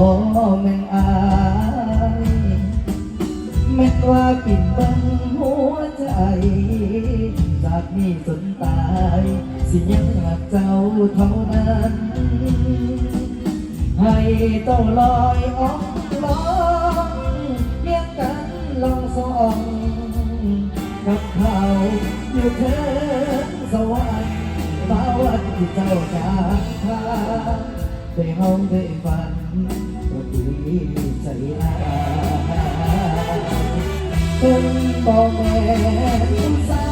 แม่งอายแม่ว่าปิ่นบังหัวใจ จากนี้จนตาย สิยังรักเจ้าเท่านั้น ให้ต้องลอยออกลองเรียกกันลองสองกับเขาอยู่เถินสวรรค์มาวันที่เจ้าจากทางได้เฮาได้ฝัน ก็ดีใจอายเพิ่นบอกแม่ผู้สา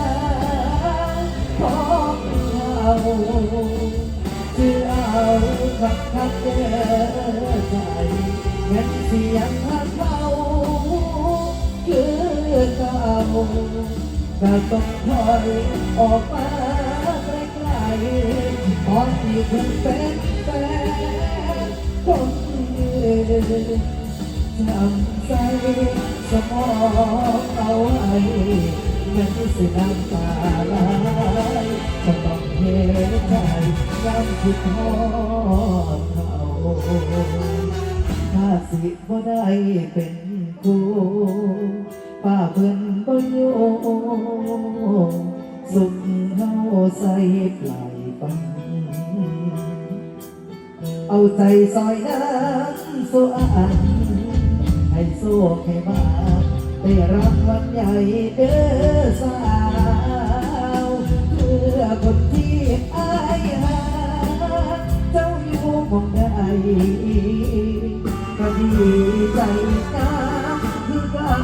ของเขาคือเอาคักคักเด้อใจแม่นเสียงฮักเขาคือเก่าก็ต้องถอยออกมาไกลๆตอนที่เพิ่งเป็นแฟนคน นำใจสมองเอาไว้ไม่สิน้ำตาไหลก็ต้องเห็นใจย้ำคิดทอดเขาถ้าสิบ่ได้เป็นคู่ป้าเพิ่นบ่อยู่สุขเฮาใส่ปลายปังเอาใจซอยน้ำสุอันให้โซ่ให้มาได้รับวันใหญ่เด้อสาวเพื่อคนที่อายหาเจ้าอยู่มองใดก็ดีใจนะคือกัน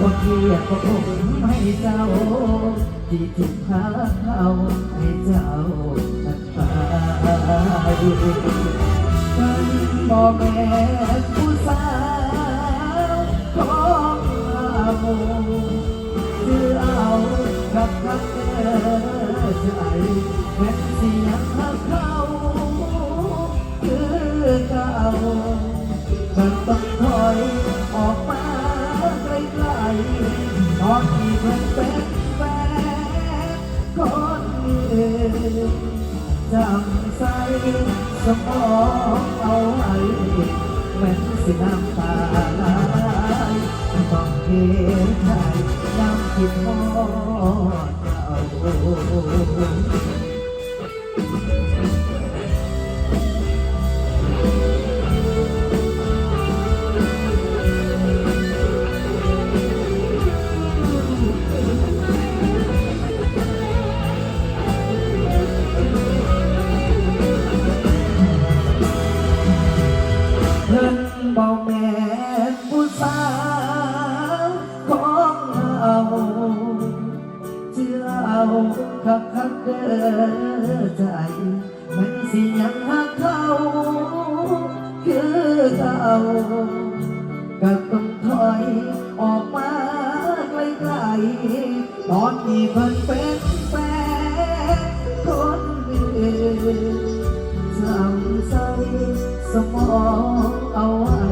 บ่เกียดก็คงให้เจ้า ที่ถูกหาเขาให้เจ้าทักไป บอกแม่ผู้สาวของเราคือเอากับคักเด้อใจแม้เสียงหักเขาคือเก่ามันต้องถอยออกมาไกลๆตอนที่เพิ่งเป็นแฟนคนอื่นจำใส่ สมองเอาไว้แม้สิน้ำตาไหลต้องเห็นใจย้ำคิดมอดเอา ใจ มันสิยังหักเขาคือเก่าก็ต้องถอยออกมาไกลๆตอนที่เพิ่นเป็นแฟนคนอื่นจำใส่สมองเอาไว้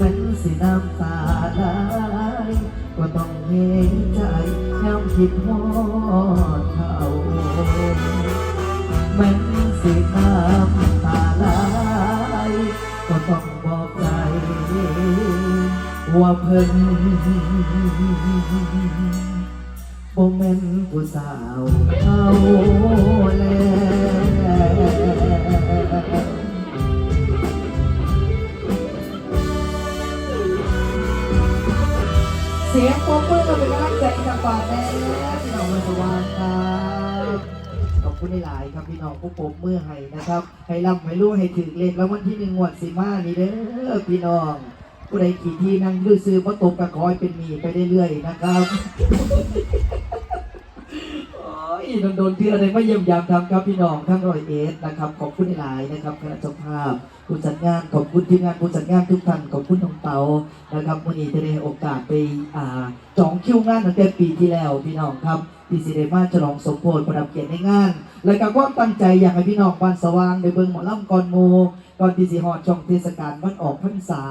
มันสิน้ำตาไหลก็ต้องเห็นใจย้ำคิดฮอดเขา มันสิน้ำตาไหลก็ต้องบอกใจว่าเพิ่นบ่แม่นผู้สาวเขาแล้ว เสียงปมมือมาเป็นกำลังใจจากปาแม่พี่น้องมาสวานครับขอบคุณหลายๆครับพี่น้องผู้ปมมือให้นะครับ ให้ร่ำให้รู้ให้ถึงเลขแล้ววันที่หนึ่งงวดสีมานี่เด้อพี่น้อง ผู้ใดขี่ที่นั่งดื้อซื้อมาตกกระคอยเป็นหมีไปเรื่อยๆนะครับ โอ้ยโดนๆที่อะไรไม่เยี่ยมยามทำครับพี่น้องทั้งร้อยเอสนะครับขอบคุณหลายนะครับคณะเจ้าภาพผู้จัดงานขอบคุณทีมงานผู้จัดงานทุกท่านขอบคุณน้องเตานะครับวันนี้จะได้โอกาสไปอ่าจองคิวงานตั้งแต่ปีที่แล้วพี่น้องครับที่สิได้มาฉลองสมโภชประดับเกียรติในงาน และก็ความตั้งใจอยากให้พี่น้องบ้านสว่างได้เบิ่งหมอลำกอนหมูก่อนที่สิฮอดช่องเทศกาลวันออกพรรษา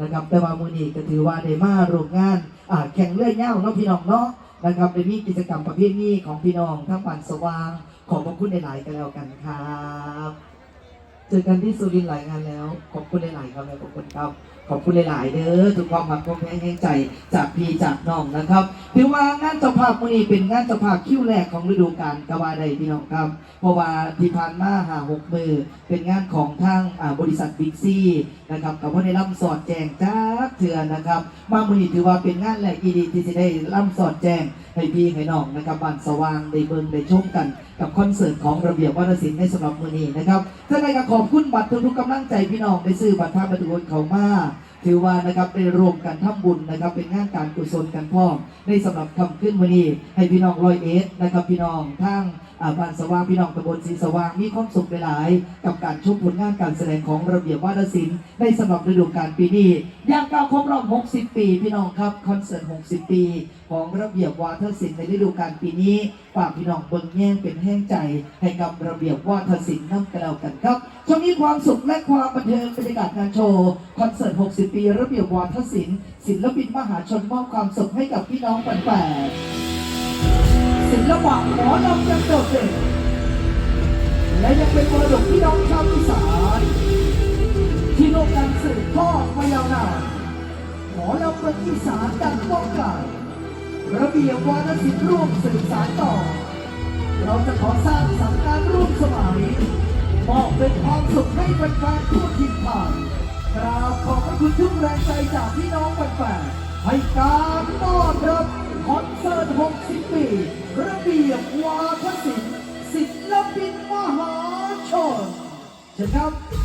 นะครับแต่ว่ามื้อนี้ก็ถือว่าได้มาร่วมงานอ่าแข่งเลื่อยเง่าเนาะพี่น้องเนาะ นะครับในมีกิจกรรมประเภทนี้ของพี่น้องทั้งปันสว่าง ขอบพระคุณหลาย ๆ กันแล้วกันครับเจอกันที่สุรินทร์หลายงานแล้ว ขอบคุณหลาย ๆ ครับและขอบคุณครับ ขอบคุณหลาย ๆ เด้อทุกความรักความแรงแห่งใจจากพี่จากน้องนะครับถือว่างานเจ้าภาพมือนี้เป็นงานเจ้าภาพคิวแรกของฤดูกาลกว่าใดพี่น้องครับ เพราะว่าที่ผ่านมาหาหกมือเป็นงานของทางบริษัทบิ๊กซีนะครับกับว่าได้รับสอดแจงจ้าเถื่อนนะครับ มามือนี้ถือว่าเป็นงานแรกอีดีที่จะได้รับสอดแจงให้พี่ให้น้องนะครับบ้านสว่างได้เบิ่งได้ชมกันกับคอนเสิร์ตของระเบียบวัฒนศิลป์ในสำหรับมือนี้นะครับท่านใดก็ขอบคุณบัตรทุกๆกำลังใจพี่น้องได้ซื้อบัตรภาพบัตรทุกคนเขามา ถือว่านะครับได้รวมกันทำบุญนะครับ เป็นงานการกุศลกันพ่อในสำหรับคำขึ้นวันนี้ให้พี่น้องรอยเอสนะครับพี่น้องทั้ง บ้านสว่างพี่น้องตำบลศรีสว่างมีความสุขหลาย กับการชมผลงานการแสดงของระเบียบวาทศิลป์ในสำหรับฤดูกาลปีนี้ย่างก้าวครบรอบ 60 ปี พี่น้องครับคอนเสิร์ต 60 ปี ของระเบียบวาทศิลป์ในฤดูกาลปีนี้ฝากพี่น้องเบิ่งแย่งเป็นแห้งใจ ให้กับระเบียบวาทศิลป์น้ำกระเลกันครับช่วงนี้ความสุขและความบันเทิงบรรยากาศงานโชว์คอนเสิร์ต 60 ปี ระเบียบวาทศิลป์ศิลปินมหาชนมอบความสุขให้กับพี่น้องแฟนๆ ศิลปะหมอลำยังโดดเด่นและยังเป็นมรดกพี่น้องชาวอีสานที่โลกการสืบทอดมายาวนานหมอลำเป็นอีสานดังต้องการระเบียบวาทศิลป์ร่วมสื่อสารต่อ เราจะขอสร้างสำนักร่วมสมัยมอบเป็นความสุขให้แฟนๆทั่วทิศทางกราบขอบพระคุณทุกแรงใจจากพี่น้องแฟนๆให้การต้อนรับ คอนเสิร์ต 60 ปีระเบียบวาทศิลป์ศิลปินมหาชนเชิญครับ